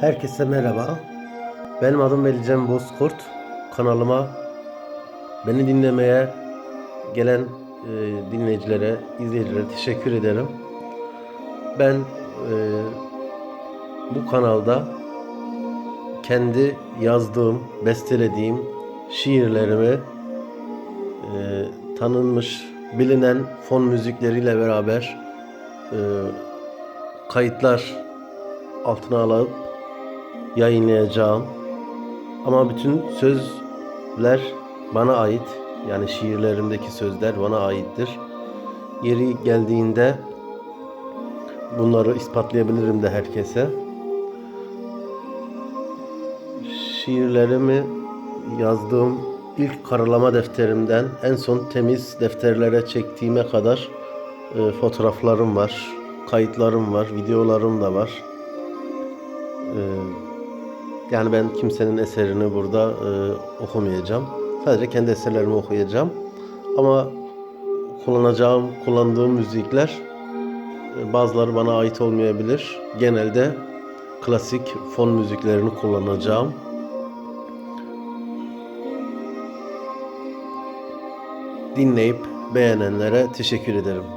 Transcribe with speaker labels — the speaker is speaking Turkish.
Speaker 1: Herkese merhaba. Benim adım Velican Bozkurt. Kanalıma beni dinlemeye gelen e, dinleyicilere, izleyicilere teşekkür ederim. Ben e, bu kanalda kendi yazdığım, bestelediğim şiirlerimi e, tanınmış, bilinen fon müzikleriyle beraber e, kayıtlar altına alıp yayınlayacağım. Ama bütün sözler bana ait. Yani şiirlerimdeki sözler bana aittir. Yeri geldiğinde bunları ispatlayabilirim de herkese. Şiirlerimi yazdığım ilk karalama defterimden en son temiz defterlere çektiğime kadar e, fotoğraflarım var, kayıtlarım var, videolarım da var. E, yani ben kimsenin eserini burada e, okumayacağım. Sadece kendi eserlerimi okuyacağım. Ama kullanacağım, kullandığım müzikler e, bazıları bana ait olmayabilir. Genelde klasik fon müziklerini kullanacağım. Dinleyip beğenenlere teşekkür ederim.